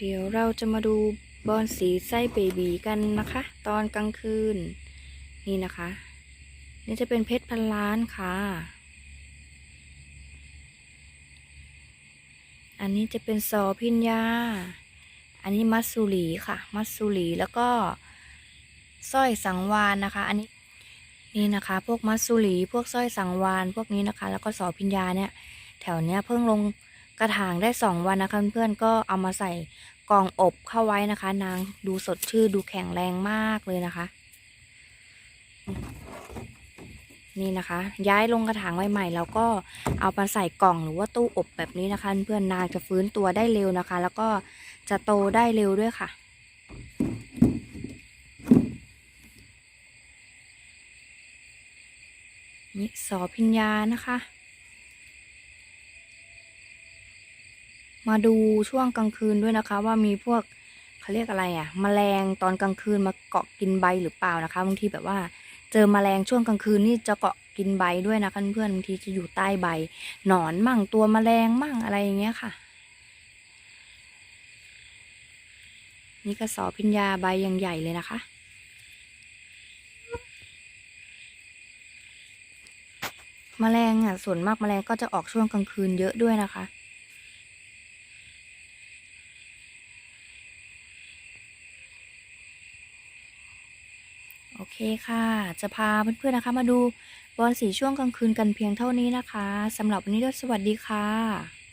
เดี๋ยวเราจะมาดูบอลสีไส้เบบีกันนะคะ ตอนกลางคืน นี่นะคะ นี่จะเป็นเพชรพันล้านค่ะ อันนี้จะเป็นซอพิญญา อันนี้มัสซูรีค่ะ มัสซูรีแล้วก็สร้อยสังวานนะคะ อันนี้นี่นะคะ พวกมัสซูรีพวกสร้อยสังวานพวกนี้นะคะ แล้วก็สอพิญญาเนี่ย แถวเนี้ยเพิ่งลง กระถางได้สองวันนะคะเพื่อนๆก็เอามาใส่กล่องอบเข้าไว้นะคะ นางดูสดชื่นดูแข็งแรงมากเลยนะคะ นี่นะคะ ย้ายลงกระถางใหม่ๆแล้วก็เอามาใส่กล่องหรือว่าตู้อบแบบนี้นะคะ เพื่อนนางจะฟื้นตัวได้เร็วนะคะ แล้วก็จะโตได้เร็วด้วยค่ะนี่สอพิญญานะคะ มาดูช่วงกลางคืนด้วยนะคะ ว่ามีพวกเขาเรียกอะไรอะ่ะแมลงตอนกลางคืนมาเกาะกินใบหรือเปล่านะคะบางทีแบบว่า เจอแมลงช่วงกลางคืนนี่จะเกาะกินใบด้วยนะคะเพื่อนบางทีจะอยู่ใต้ใบ หนอนมั่งตัวแมลงมั่งอะไรอย่างเงี้ยค่ะ นี่กระสอพิญญาใบยังใหญ่เลยนะคะแมลงอะส่วนมากแมลงก็จะออกช่วงกลางคืนเยอะด้วยนะคะ โอเคค่ะ จะพาเพื่อนๆนะคะ มาดูบอลสีช่วงกลางคืนกันเพียงเท่านี้นะคะสำหรับวันนี้สวัสดีค่ะ